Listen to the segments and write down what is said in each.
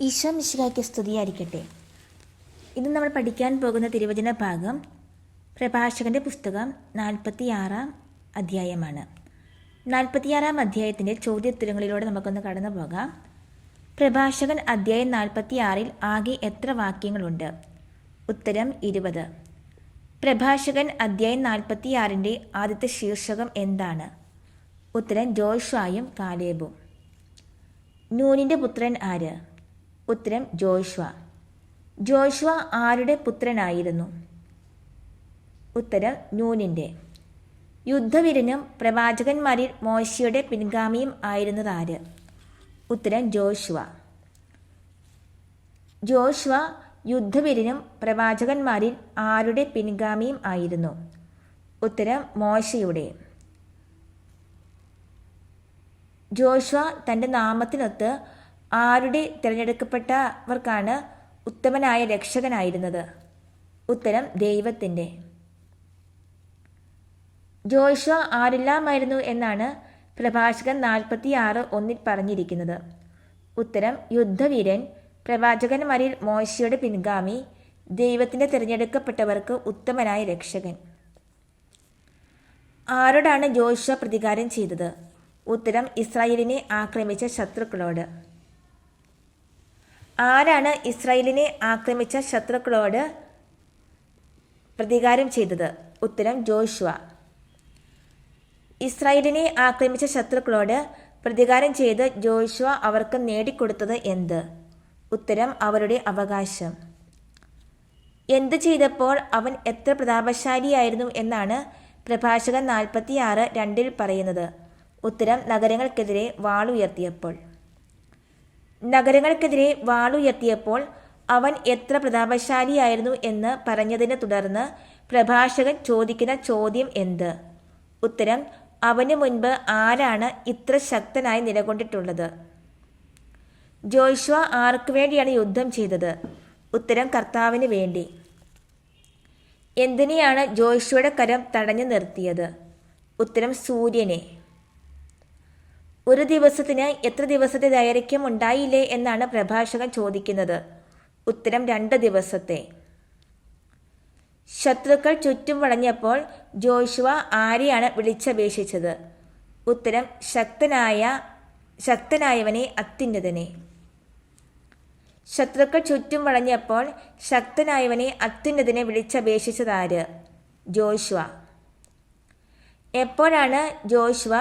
ഈശോ മിശിഹായ്ക്ക് സ്തുതിയായിരിക്കട്ടെ. ഇന്ന് നമ്മൾ പഠിക്കാൻ പോകുന്ന തിരുവചന ഭാഗം പ്രഭാഷകന്റെ പുസ്തകം നാൽപ്പത്തിയാറാം അധ്യായമാണ്. നാൽപ്പത്തിയാറാം അധ്യായത്തിന്റെ ചോദ്യോത്തരങ്ങളിലൂടെ നമുക്കൊന്ന് കടന്നു പോകാം. പ്രഭാഷകൻ അധ്യായം നാൽപ്പത്തിയാറിൽ ആകെ എത്ര വാക്യങ്ങളുണ്ട്? ഉത്തരം ഇരുപത്. പ്രഭാഷകൻ അധ്യായം നാൽപ്പത്തിയാറിന്റെ ആദ്യത്തെ ശീർഷകം എന്താണ്? ഉത്തരം ജോഷായും കാലേബും. നൂനിന്റെ പുത്രൻ ആര്? ഉത്തരം ജോഷ്വ. ജോഷ്വ ആരുടെ പുത്രനായിരുന്നു? ഉത്തരം നൂനിന്റെ യുദ്ധവീരനും പ്രവാചകന്മാരിൽ മോശയുടെ പിൻഗാമിയും ആയിരുന്നതാര് ഉത്തരം ജോഷ്വ. ജോഷ്വ യുദ്ധവീരനും പ്രവാചകന്മാരിൽ ആരുടെ പിൻഗാമിയും ആയിരുന്നു? ഉത്തരം മോശയുടെ. ജോഷ്വ തന്റെ നാമത്തിനൊത്ത് ആരുടെ തിരഞ്ഞെടുക്കപ്പെട്ടവർക്കാണ് ഉത്തമനായ രക്ഷകനായിരുന്നത്? ഉത്തരം ദൈവത്തിന്റെ ജോയിഷ ആരെല്ലാമായിരുന്നു എന്നാണ് പ്രഭാഷകൻ നാൽപ്പത്തി ആറ് ഒന്നിൽ പറഞ്ഞിരിക്കുന്നത്. ഉത്തരം യുദ്ധവീരൻ പ്രവാചകൻ പ്രവാചകന്മാരിൽ മോശയുടെ പിൻഗാമി ദൈവത്തിന്റെ തിരഞ്ഞെടുക്കപ്പെട്ടവർക്ക് ഉത്തമനായ രക്ഷകൻ. ആരോടാണ് ജോയിഷ പ്രതികാരം ചെയ്തത്? ഉത്തരം ഇസ്രായേലിനെ ആക്രമിച്ച ശത്രുക്കളോട്. ആരാണ് ഇസ്രായേലിനെ ആക്രമിച്ച ശത്രുക്കളോട് പ്രതികാരം ചെയ്തത്? ഉത്തരം ജോഷുവ. ഇസ്രായേലിനെ ആക്രമിച്ച ശത്രുക്കളോട് പ്രതികാരം ചെയ്ത് ജോഷുവ അവർക്ക് നേടിക്കൊടുത്തത് എന്ത്? ഉത്തരം അവരുടെ അവകാശം. എന്ത് ചെയ്തപ്പോൾ അവൻ എത്ര പ്രതാപശാലിയായിരുന്നു എന്നാണ് പ്രഭാഷകൻ നാൽപ്പത്തിയാറ് രണ്ടിൽ പറയുന്നത്. ഉത്തരം നഗരങ്ങൾക്കെതിരെ വാളുയർത്തിയപ്പോൾ. നഗരങ്ങൾക്കെതിരെ വാളുയർത്തിയപ്പോൾ അവൻ എത്ര പ്രതാപശാലിയായിരുന്നു എന്ന് പറഞ്ഞതിനെ തുടർന്ന് പ്രഭാഷകൻ ചോദിക്കുന്ന ചോദ്യം എന്ത്? ഉത്തരം അവന് മുൻപ് ആരാണ് ഇത്ര ശക്തനായി നിലകൊണ്ടിട്ടുള്ളത്? ജോഷ്വ ആർക്കു വേണ്ടിയാണ് യുദ്ധം ചെയ്തത്? ഉത്തരം കർത്താവിന് വേണ്ടി. എന്തിനെയാണ് ജോഷ്വയുടെ കരം തടഞ്ഞു നിർത്തിയത്? ഉത്തരം സൂര്യനെ. ഒരു ദിവസത്തിന് എത്ര ദിവസത്തെ ദൈർഘ്യം ഉണ്ടായില്ലേ എന്നാണ് പ്രഭാഷകൻ ചോദിക്കുന്നത്. ഉത്തരം രണ്ട് ദിവസത്തെ. ശത്രുക്കൾ ചുറ്റും വളഞ്ഞപ്പോൾ ജോഷുവ ആരെയാണ് വിളിച്ചപേക്ഷിച്ചത്? ഉത്തരം ശക്തനായ ശക്തനായവനെ അത്യുന്നതനെ. ശത്രുക്കൾ ചുറ്റും വളഞ്ഞപ്പോൾ ശക്തനായവനെ അത്യുന്നതനെ വിളിച്ചപേക്ഷിച്ചതാര്? ജോഷുവ എപ്പോഴാണ് ജോഷുവ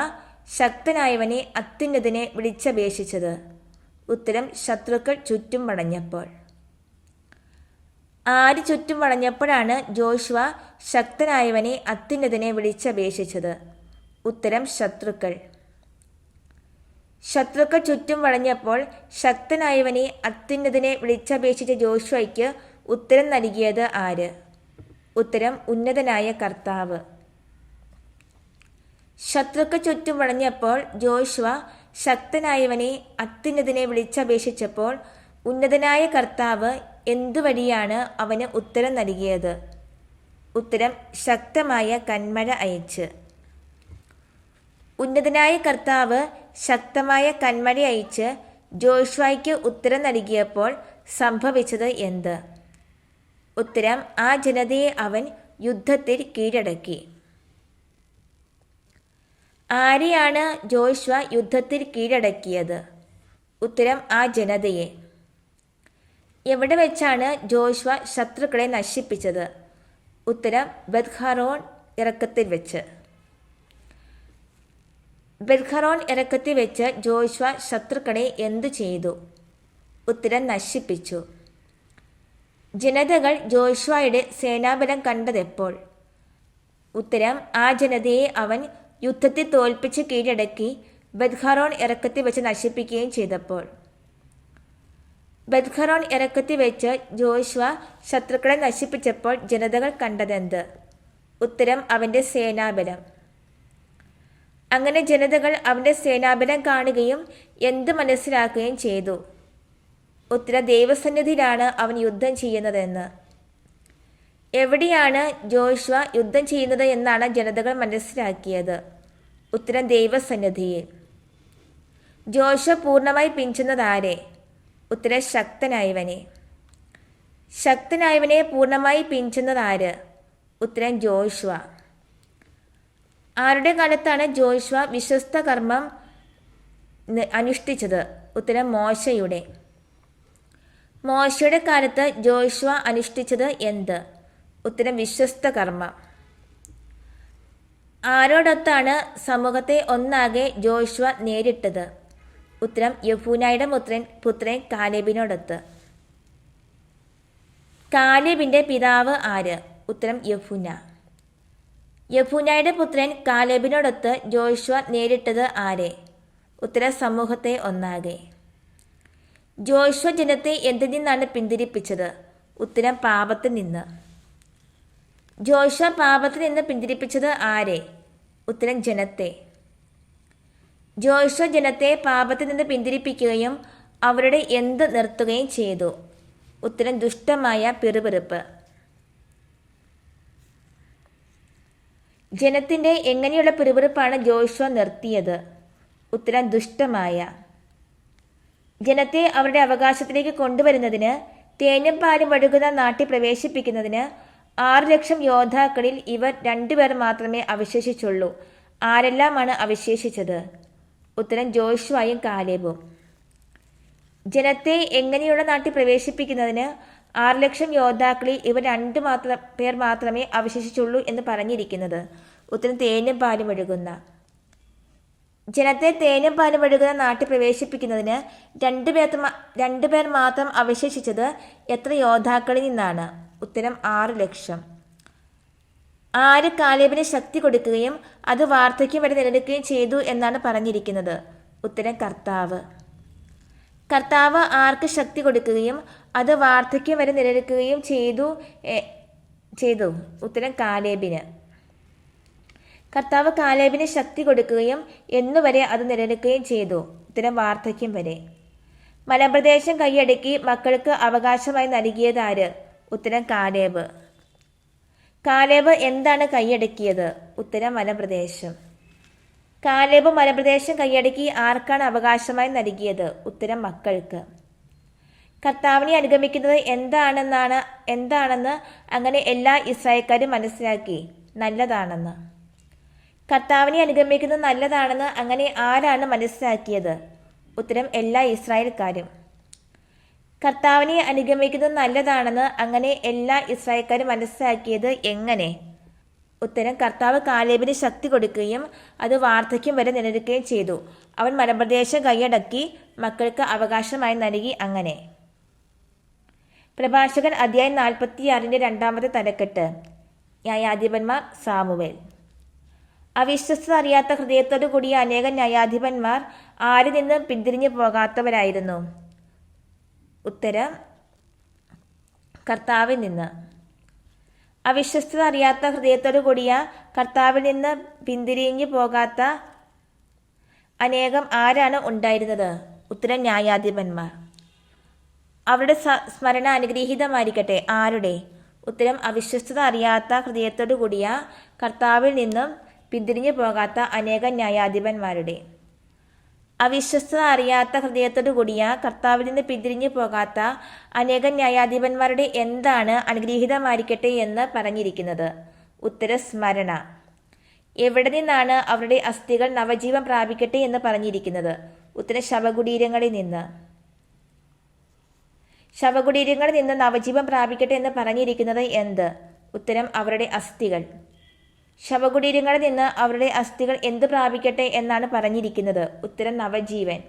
ശക്തനായവനെ അത്യുന്നതിനെ വിളിച്ചപേക്ഷിച്ചത്. ഉത്തരം ശത്രുക്കൾ ചുറ്റും വളഞ്ഞപ്പോൾ ആര് ചുറ്റും വളഞ്ഞപ്പോഴാണ് ജോഷുവ ശക്തനായവനെ അത്യുന്നതിനെ വിളിച്ചപേക്ഷിച്ചത്? ഉത്തരം ശത്രുക്കൾ. ശത്രുക്കൾ ചുറ്റും വളഞ്ഞപ്പോൾ ശക്തനായവനെ അത്യുന്നതിനെ വിളിച്ചപേക്ഷിച്ച ജോഷുവയ്ക്ക് ഉത്തരം നൽകിയത് ആര്? ഉത്തരം ഉന്നതനായ കർത്താവ്. ശത്രുക്കൾ ചുറ്റും വളഞ്ഞപ്പോൾ ജോഷുവ ശക്തനായവനെ അത്യുന്നതിനെ വിളിച്ചപേക്ഷിച്ചപ്പോൾ ഉന്നതനായ കർത്താവ് എന്തു വഴിയാണ് അവന് ഉത്തരം നൽകിയത്? ഉത്തരം ശക്തമായ കന്മഴ അയച്ച്. ഉന്നതനായ കർത്താവ് ശക്തമായ കന്മഴ അയച്ച് ജോഷ്വായ്ക്ക് ഉത്തരം നൽകിയപ്പോൾ സംഭവിച്ചത് എന്ത്? ഉത്തരം ആ ജനതയെ അവൻ യുദ്ധത്തിൽ കീഴടക്കി. ആരെയാണ് ജോഷ്വ യുദ്ധത്തിൽ കീഴടക്കിയത്? ഉത്തരം ആ ജനതയെ. എവിടെ വെച്ചാണ് ജോഷ്വ ശത്രുക്കളെ നശിപ്പിച്ചത്? ഉത്തരം ബദ്ഖറോൺ ഇറക്കത്തിൽ വെച്ച്. ബദ്ഖറോൺ ഇറക്കത്തിൽ വെച്ച് ജോഷ്വ ശത്രുക്കളെ എന്തു ചെയ്തു? ഉത്തരം നശിപ്പിച്ചു. ജനതകൾ ജോഷ്വയുടെ സേനാബലം കണ്ടതെപ്പോൾ? ഉത്തരം ആ ജനതയെ അവൻ യുദ്ധത്തിൽ തോൽപ്പിച്ച് കീഴടക്കി ബദ്ഖറോൺ ഇറക്കത്തിൽ വെച്ച് നശിപ്പിക്കുകയും ചെയ്തപ്പോൾ. ബദ്ഖറോൺ ഇറക്കത്തിൽ വെച്ച് ജോഷ്വ ശത്രുക്കളെ നശിപ്പിച്ചപ്പോൾ ജനതകൾ കണ്ടതെന്ത്? ഉത്തരം അവന്റെ സേനാബലം. അങ്ങനെ ജനതകൾ അവന്റെ സേനാബലം കാണുകയും എന്ത് മനസ്സിലാക്കുകയും ചെയ്തു. ഉത്തര ദൈവസന്നിധിയിലാണ് അവൻ യുദ്ധം ചെയ്യുന്നതെന്ന്. എവിടെയാണ് ജോഷ്വ യുദ്ധം ചെയ്യുന്നത് എന്നാണ് ജനതകൾ മനസ്സിലാക്കിയത്. ഉത്തരം ദൈവസന്നിധിയിൽ. ജോഷ പൂർണമായി പിഞ്ചുന്നതാരെ ഉത്തരം ശക്തനായവനെ. ശക്തനായവനെ പൂർണമായി പിഞ്ചുന്നത് ആര് ഉത്തരം ജോഷ്വ. ആരുടെ കാലത്താണ് ജോഷ്വ വിശ്വസ്ത കർമ്മം അനുഷ്ഠിച്ചത്? ഉത്തരം മോശയുടെ. മോശയുടെ കാലത്ത് ജോഷ്വ അനുഷ്ഠിച്ചത് എന്ത്? ഉത്തരം വിശ്വസ്ത കർമ്മ. ആരോടൊത്താണ് സമൂഹത്തെ ഒന്നാകെ ജോഷുവ നേരിട്ടത്? ഉത്തരം യഫൂനായുടെ പുത്രൻ പുത്രൻ കാലേബിനോടൊത്ത്. കാലേബിന്റെ പിതാവ് ആര്? ഉത്തരം യഫുന യഫുനായുടെ പുത്രൻ കാലേബിനോടൊത്ത് ജോഷുവ നേരിട്ടത് ആരെ? ഉത്തര സമൂഹത്തെ ഒന്നാകെ. ജോഷുവ ജനത്തെ എന്തിൽ നിന്നാണ് പിന്തിരിപ്പിച്ചത്? ഉത്തരം പാപത്തിൽ നിന്ന്. ജോഷ്വ പാപത്തിൽ നിന്ന് പിന്തിരിപ്പിച്ചത് ആരെ? ഉത്തരം ജനത്തെ. ജോഷ ജനത്തെ പാപത്തിൽ നിന്ന് പിന്തിരിപ്പിക്കുകയും അവരുടെ എന്ത് നിർത്തുകയും ചെയ്തു. ഉത്തരം ദുഷ്ടമായ പിറുപിറുപ്പ്. ജനത്തിന്റെ എങ്ങനെയുള്ള പിറുപിറുപ്പാണ് ജോഷ നിർത്തിയത്? ഉത്തരം ദുഷ്ടമായ. ജനത്തെ അവരുടെ അവകാശത്തിലേക്ക് കൊണ്ടുവരുന്നതിന് തേനും പാലും വഴുകുന്ന നാട്ടിൽ പ്രവേശിപ്പിക്കുന്നതിന് ആറ് ലക്ഷം യോദ്ധാക്കളിൽ ഇവർ രണ്ടുപേർ മാത്രമേ അവശേഷിച്ചുള്ളൂ. ആരെല്ലാമാണ് അവശേഷിച്ചത്? ഉത്തരം ജോഷുവായും കാലേബും. ജനത്തെ എങ്ങനെയുള്ള നാട്ടിൽ പ്രവേശിപ്പിക്കുന്നതിന് ആറ് ലക്ഷം യോദ്ധാക്കളിൽ ഇവർ രണ്ടു മാത്രം പേർ മാത്രമേ അവശേഷിച്ചുള്ളൂ എന്ന് പറഞ്ഞിരിക്കുന്നത്. ഉത്തരം തേനും പാലും ഒഴുകുന്ന. ജനത്തെ തേനും പാലും ഒഴുകുന്ന നാട്ടിൽ പ്രവേശിപ്പിക്കുന്നതിന് രണ്ട് പേർ രണ്ട് പേർ മാത്രം അവശേഷിച്ചത് എത്ര യോദ്ധാക്കളിൽ നിന്നാണ്? ഉത്തരം ആറ് ലക്ഷം. ആര് കാലേബിന് ശക്തി കൊടുക്കുകയും അത് വാർദ്ധക്യം വരെ നിലനിൽക്കുകയും ചെയ്തു എന്നാണ് പറഞ്ഞിരിക്കുന്നത്. ഉത്തരം കർത്താവ്. കർത്താവ് ആർക്ക് ശക്തി കൊടുക്കുകയും അത് വാർദ്ധക്യം വരെ നിലനിൽക്കുകയും ചെയ്തു ചെയ്തു. ഉത്തരം കാലേബിന്. കർത്താവ് കാലേബിന് ശക്തി കൊടുക്കുകയും എന്നുവരെ അത് നിലനിൽക്കുകയും ചെയ്തു. ഇത്തരം വാർദ്ധക്യം വരെ. മലപ്രദേശം കൈയടക്കി മക്കൾക്ക് അവകാശമായി നൽകിയത് ആര്? ഉത്തരം കാലേബ്. കാലേബ് എന്താണ് കൈയടക്കിയത്? ഉത്തരം മലപ്രദേശം കാലേബ് മലപ്രദേശം കൈയടക്കി ആർക്കാണ് അവകാശമായി നൽകിയത്? ഉത്തരം മക്കൾക്ക്. കർത്താവിനെ അനുഗമിക്കുന്നത് എന്താണെന്നാണ് എന്താണെന്ന് അങ്ങനെ എല്ലാ ഇസ്രായേക്കാരും മനസ്സിലാക്കി. നല്ലതാണെന്ന്. കർത്താവിനെ അനുഗമിക്കുന്നത് നല്ലതാണെന്ന് അങ്ങനെ ആരാണ് മനസ്സിലാക്കിയത്? ഉത്തരം എല്ലാ ഇസ്രായേൽക്കാരും. കർത്താവിനെ അനുഗമിക്കുന്നത് നല്ലതാണെന്ന് അങ്ങനെ എല്ലാ ഇസ്രായേൽക്കാരും മനസ്സിലാക്കിയത് എങ്ങനെ? ഉത്തരം കർത്താവ് കാലേബിന് ശക്തി കൊടുക്കുകയും അത് വാർദ്ധക്യം വരെ നിലനിൽക്കുകയും ചെയ്തു. അവൻ മലപ്രദേശം കൈയടക്കി മക്കൾക്ക് അവകാശമായി നൽകി അങ്ങനെ. പ്രഭാഷകൻ അധ്യായം നാൽപ്പത്തിയാറിന്റെ രണ്ടാമത്തെ തലക്കെട്ട്. ന്യായാധിപന്മാർ സാമുവേൽ. അവിശ്വസ്തത അറിയാത്ത ഹൃദയത്തോടു കൂടിയ അനേകം ന്യായാധിപന്മാർ ആരിൽ നിന്നും പിന്തിരിഞ്ഞു പോകാത്തവരായിരുന്നു. ഉത്തരം കർത്താവിൽ നിന്ന്. അവിശ്വസ്തത അറിയാത്ത ഹൃദയത്തോടു കൂടിയ കർത്താവിൽ നിന്ന് പിന്തിരിഞ്ഞു പോകാത്ത അനേകം ആരാണ് ഉണ്ടായിരുന്നത്? ഉത്തരം ന്യായാധിപന്മാർ. അവരുടെ സ്മരണ അനുഗ്രഹീതമായിരിക്കട്ടെ. ആരുടെ? ഉത്തരം അവിശ്വസ്തത അറിയാത്ത ഹൃദയത്തോടു കൂടിയ കർത്താവിൽ നിന്നും പിന്തിരിഞ്ഞു പോകാത്ത അനേകം ന്യായാധിപന്മാരുടെ. അവിശ്വസ്തത അറിയാത്ത ഹൃദയത്തോടു കൂടിയ കർത്താവിൽ നിന്ന് പിന്തിരിഞ്ഞു പോകാത്ത അനേകം ന്യായാധിപന്മാരുടെ എന്താണ് അനുഗ്രഹീതമായിരിക്കട്ടെ എന്ന് പറഞ്ഞിരിക്കുന്നത്? ഉത്തര സ്മരണ. എവിടെ നിന്നാണ് അവരുടെ അസ്ഥികൾ നവജീവൻ പ്രാപിക്കട്ടെ എന്ന് പറഞ്ഞിരിക്കുന്നത്? ഉത്തര ശവകുടീരങ്ങളിൽ നിന്ന്. ശവകുടീരങ്ങളിൽ നിന്ന് നവജീവൻ പ്രാപിക്കട്ടെ എന്ന് പറഞ്ഞിരിക്കുന്നത് എന്ത്? ഉത്തരം അവരുടെ അസ്ഥികൾ. ശവകുടീരങ്ങളിൽ നിന്ന് അവരുടെ അസ്ഥികൾ എന്ത് പ്രാപിക്കട്ടെ എന്നാണ് പറഞ്ഞിരിക്കുന്നത്. ഉത്തരം നവജീവൻ.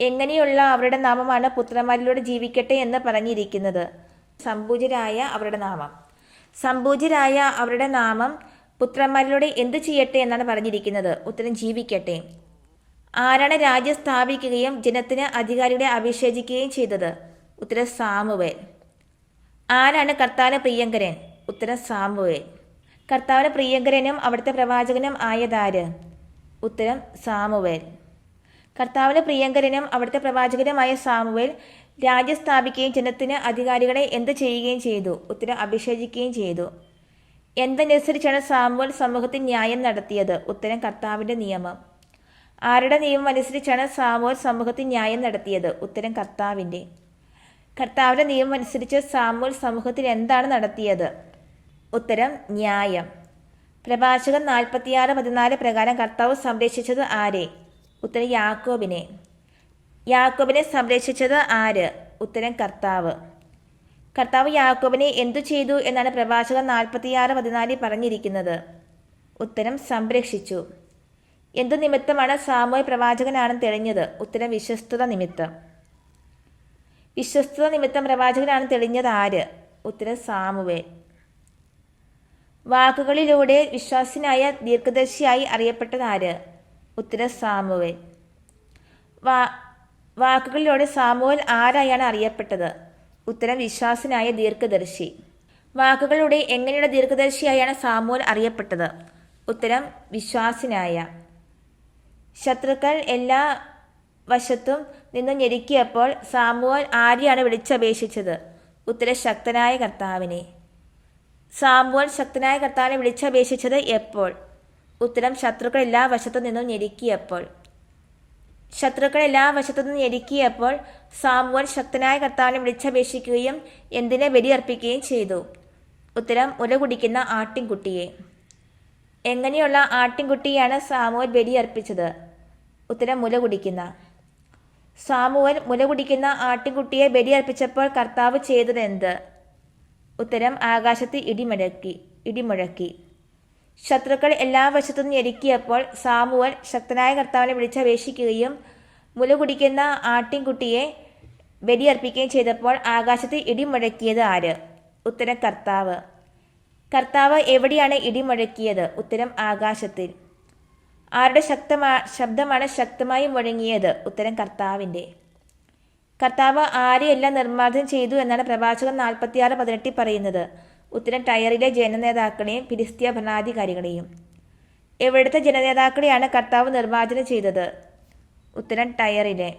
എങ്ങനെയുള്ള അവരുടെ നാമമാണ് പുത്രന്മാരിലൂടെ ജീവിക്കട്ടെ എന്ന് പറഞ്ഞിരിക്കുന്നത്. സമ്പൂജരായ അവരുടെ നാമം. സമ്പൂജരായ അവരുടെ നാമം പുത്രന്മാരിലൂടെ എന്ത് ചെയ്യട്ടെ എന്നാണ് പറഞ്ഞിരിക്കുന്നത്. ഉത്തരം ജീവിക്കട്ടെ. ആരാണ് രാജ്യം സ്ഥാപിക്കുകയും ജനത്തിന് അധികാരികളെ അഭിഷേചിക്കുകയും ചെയ്തത്? ഉത്തരം സാമുവേൽ. ആരാണ് കർത്താന പ്രിയങ്കരൻ? ഉത്തരം സാമുവേൽ. കർത്താവിന് പ്രിയങ്കരനും അവിടുത്തെ പ്രവാചകനും ആയതാര്? ഉത്തരം സാമുവേൽ. കർത്താവിന് പ്രിയങ്കരനും അവിടുത്തെ പ്രവാചകനുമായ സാമുവേൽ രാജ്യം സ്ഥാപിക്കുകയും ജനത്തിന് അധികാരികളെ എന്ത് ചെയ്യുകയും ചെയ്തു? ഉത്തരം അഭിഷേചിക്കുകയും ചെയ്തു. എന്തനുസരിച്ചാണ് സാമുവൽ സമൂഹത്തിൽ ന്യായം നടത്തിയത്? ഉത്തരം കർത്താവിന്റെ നിയമം. ആരുടെ നിയമം അനുസരിച്ചാണ് സാമുവൽ സമൂഹത്തിൽ ന്യായം നടത്തിയത്? ഉത്തരം കർത്താവിന്റെ. കർത്താവിന്റെ നിയമം അനുസരിച്ച് സാമുവൽ സമൂഹത്തിൽ എന്താണ് നടത്തിയത്? ഉത്തരം ന്യായം. പ്രഭാഷകൻ നാൽപ്പത്തിയാറ് പതിനാല് പ്രകാരം കർത്താവ് സംരക്ഷിച്ചത് ആരെ? ഉത്തരം യാക്കോബിനെ. യാക്കോബിനെ സംരക്ഷിച്ചത് ആര്? ഉത്തരം കർത്താവ്. കർത്താവ് യാക്കോബിനെ എന്തു ചെയ്തു എന്നാണ് പ്രഭാഷകൻ നാൽപ്പത്തിയാറ് പതിനാലിൽ പറഞ്ഞിരിക്കുന്നത്. ഉത്തരം സംരക്ഷിച്ചു. എന്തു നിമിത്തമാണ് സാമൂഹ്യ പ്രവാചകനാണെന്ന് തെളിഞ്ഞത്? ഉത്തരം വിശ്വസ്തത നിമിത്തം. വിശ്വസ്തത നിമിത്തം പ്രവാചകനാണെന്ന് തെളിഞ്ഞത് ആര്? ഉത്തരം സാമുവേൽ. വാക്കുകളിലൂടെ വിശ്വാസിനായ ദീർഘദർശിയായി അറിയപ്പെട്ട ആര്? ഉത്തരം സാമുവേൽ. വാ വാക്കുകളിലൂടെ സാമുവൽ ആരായാണ് അറിയപ്പെട്ടത്? ഉത്തരം വിശ്വാസിനായ ദീർഘദർശി. വാക്കുകളുടെ എങ്ങനെയുള്ള ദീർഘദർശിയായാണ് സാമുവൽ അറിയപ്പെട്ടത്? ഉത്തരം വിശ്വാസിനായ. ശത്രുക്കൾ എല്ലാ വശത്തും നിന്ന് ഞെരുക്കിയപ്പോൾ സാമുവൽ ആരെയാണ് വിളിച്ചപേക്ഷിച്ചത്? ഉത്തരം ശക്തനായ കർത്താവിനെ. സാമുവൽ ശക്തനായ കർത്താവിനെ വിളിച്ചപേക്ഷിച്ചത് എപ്പോൾ? ഉത്തരം ശത്രുക്കൾ എല്ലാ വശത്തു നിന്നും ഞെരുക്കിയപ്പോൾ. ശത്രുക്കൾ എല്ലാ വശത്തു നിന്നും ഞെരുക്കിയപ്പോൾ സാമ്പുവൻ ശക്തനായ കർത്താവിനെ വിളിച്ചപേക്ഷിക്കുകയും എന്തിനെ ബലിയർപ്പിക്കുകയും ചെയ്തു? ഉത്തരം ഉല കുടിക്കുന്ന ആട്ടിൻകുട്ടിയെ. എങ്ങനെയുള്ള ആട്ടിൻകുട്ടിയാണ് സാമുവൽ ബലിയർപ്പിച്ചത്? ഉത്തരം മുല കുടിക്കുന്ന. സാമുവൽ മുല കുടിക്കുന്ന ആട്ടിൻകുട്ടിയെ ബലിയർപ്പിച്ചപ്പോൾ കർത്താവ് ചെയ്തത് എന്ത് ഉത്തരം ആകാശത്ത് ഇടിമുഴക്കി ഇടിമുഴക്കി. ശത്രുക്കൾ എല്ലാ വശത്തും ഞെരുക്കിയപ്പോൾ സാമുവൽ ശക്തനായ കർത്താവിനെ വിളിച്ചപേക്ഷിക്കുകയും മുല കുടിക്കുന്ന ആട്ടിൻകുട്ടിയെ വെടിയർപ്പിക്കുകയും ചെയ്തപ്പോൾ ആകാശത്ത് ഇടിമുഴക്കിയത് ആര്? ഉത്തരം കർത്താവ്. കർത്താവ് എവിടെയാണ് ഇടിമുഴക്കിയത്? ഉത്തരം ആകാശത്തിൽ. ആരുടെ ശക്തമാ ശബ്ദമാണ് ശക്തമായി മുഴങ്ങിയത്? ഉത്തരം കർത്താവിന്റെ. കർത്താവ് ആരെയെല്ലാം നിർമ്മാർജനം ചെയ്തു എന്നാണ് പ്രവാചകൻ നാൽപ്പത്തിയാറ് പതിനെട്ടിൽ പറയുന്നത്. ഉത്തരം ടയറിലെ ജനനേതാക്കളെയും ഫിലിസ്തീയ ഭരണാധികാരികളെയും. എവിടുത്തെ ജനനേതാക്കളെയാണ് കർത്താവ് നിർമ്മാർജനം ചെയ്തത്? ഉത്തരം ടയറിലെ.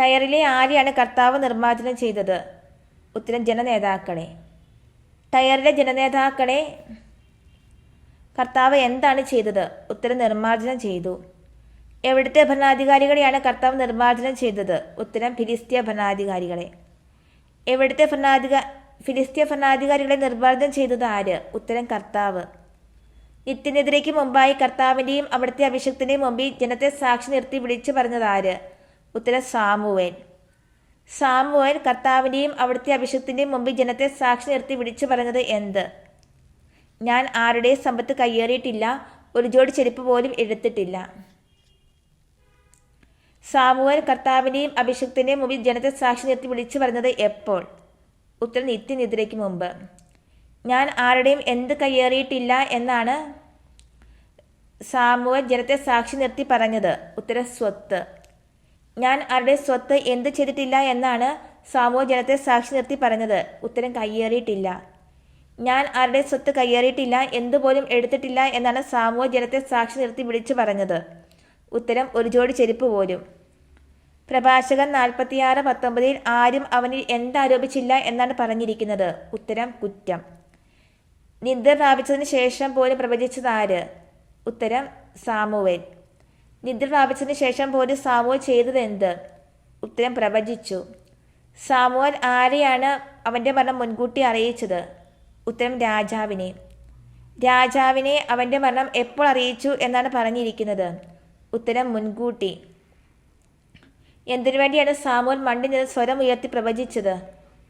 ടയറിലെ ആരെയാണ് കർത്താവ് നിർമ്മാർജനം ചെയ്തത്? ഉത്തരം ജനനേതാക്കളെ. ടയറിലെ ജനനേതാക്കളെ കർത്താവ് എന്താണ് ചെയ്തത്? ഉത്തരം നിർമ്മാർജനം ചെയ്തു. എവിടുത്തെ ഭരണാധികാരികളെയാണ് കർത്താവ് നിർമ്മാർജനം ചെയ്തത്? ഉത്തരം ഫിലിസ്തീയ ഭരണാധികാരികളെ. എവിടുത്തെ ഭരണാധിക ഫിലിസ്തീയ ഭരണാധികാരികളെ നിർമ്മാർജനം ചെയ്തത് ആര്? ഉത്തരം കർത്താവ്. നിത്യനെതിരേക്ക് മുമ്പായി കർത്താവിന്റെയും അവിടുത്തെ അഭിഷക്തിന്റെയും മുമ്പിൽ ജനത്തെ സാക്ഷി നിർത്തി വിളിച്ചു പറഞ്ഞത് ആര്? ഉത്തരം സാമുവേൻ സാമുവേൻ കർത്താവിന്റെയും അവിടുത്തെ അഭിഷക്തിന്റെയും മുമ്പിൽ ജനത്തെ സാക്ഷി നിർത്തി വിളിച്ചു പറഞ്ഞത് എന്ത്? ഞാൻ ആരുടെയും സമ്പത്ത് കയ്യേറിയിട്ടില്ല ഒരു ജോഡി ചെരുപ്പ് പോലും എടുത്തിട്ടില്ല. സാമുവൽ കർത്താവിനെയും അഭിഷക്തിന്റെയും മുമ്പിൽ ജനത്തെ സാക്ഷി നിർത്തി വിളിച്ചു പറഞ്ഞത് എപ്പോൾ? ഉത്തരം നിത്യനിദ്രയ്ക്ക് മുമ്പ്. ഞാൻ ആരുടെയും എന്ത് കയ്യേറിയിട്ടില്ല എന്നാണ് സാമുവൽ ജനത്തെ സാക്ഷി നിർത്തി പറഞ്ഞത്. ഉത്തര സ്വത്ത്. ഞാൻ ആരുടെ സ്വത്ത് എന്ത് ചെയ്തിട്ടില്ല എന്നാണ് സാമുവൽ ജനത്തെ സാക്ഷി നിർത്തി പറഞ്ഞത്. ഉത്തരം കയ്യേറിയിട്ടില്ല. ഞാൻ ആരുടെ സ്വത്ത് കയ്യേറിയിട്ടില്ല എന്തുപോലും എടുത്തിട്ടില്ല എന്നാണ് സാമുവൽ ജനത്തെ സാക്ഷി നിർത്തി വിളിച്ചു പറഞ്ഞത്. ഉത്തരം ഒരു ജോഡി ചെരുപ്പ് പോലും. പ്രഭാഷകൻ നാൽപ്പത്തിയാറ് പത്തൊമ്പതിൽ ആരും അവനിൽ എന്താരോപിച്ചില്ല എന്നാണ് പറഞ്ഞിരിക്കുന്നത്. ഉത്തരം കുറ്റം. നിദ്ര പ്രാപിച്ചതിന് ശേഷം പോലും പ്രവചിച്ചത് ആര്? ഉത്തരം സാമുവേൽ. നിദ്ര പ്രാപിച്ചതിന് ശേഷം പോലും സാമുവൽ ചെയ്തത് എന്ത്? ഉത്തരം പ്രവചിച്ചു. സാമുവൽ ആരെയാണ് അവന്റെ മരണം മുൻകൂട്ടി അറിയിച്ചത്? ഉത്തരം രാജാവിനെ. രാജാവിനെ അവന്റെ മരണം എപ്പോൾ അറിയിച്ചു എന്നാണ് പറഞ്ഞിരിക്കുന്നത്. ഉത്തരം മുൻകൂട്ടി. എന്തിനു വേണ്ടിയാണ് സാമൂൽ നിന്ന് സ്വരം ഉയർത്തി പ്രവചിച്ചത്?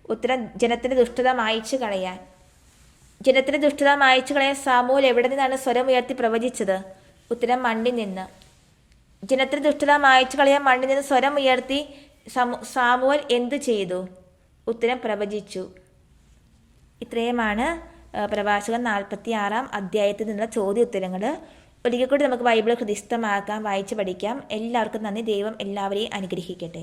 ഉത്തരം ജനത്തിന്റെ ദുഷ്ടത മായച്ചു കളയാൻ. ജനത്തിന്റെ ദുഷ്ടത മായച്ചു കളയാൻ സാമൂൽ എവിടെ നിന്നാണ് സ്വരം ഉയർത്തി പ്രവചിച്ചത്? ഉത്തരം മണ്ണിൽ നിന്ന്. ജനത്തിന്റെ ദുഷ്ടത മായച്ചു കളയാൻ മണ്ണിൽ നിന്ന് സ്വരം ഉയർത്തി സാമൂൽ എന്തു ചെയ്തു? ഉത്തരം പ്രവചിച്ചു. ഇത്രയുമാണ് പ്രവാചകൻ നാൽപ്പത്തി ആറാം അധ്യായത്തിൽ നിന്നുള്ള ചോദ്യ ഉത്തരങ്ങൾ ഒരിക്കൽ കൂടി നമുക്ക് ബൈബിൾ ഹൃദിസ്ഥമാക്കാം വായിച്ച് പഠിക്കാം. എല്ലാവർക്കും നന്ദി. ദൈവം എല്ലാവരെയും അനുഗ്രഹിക്കട്ടെ.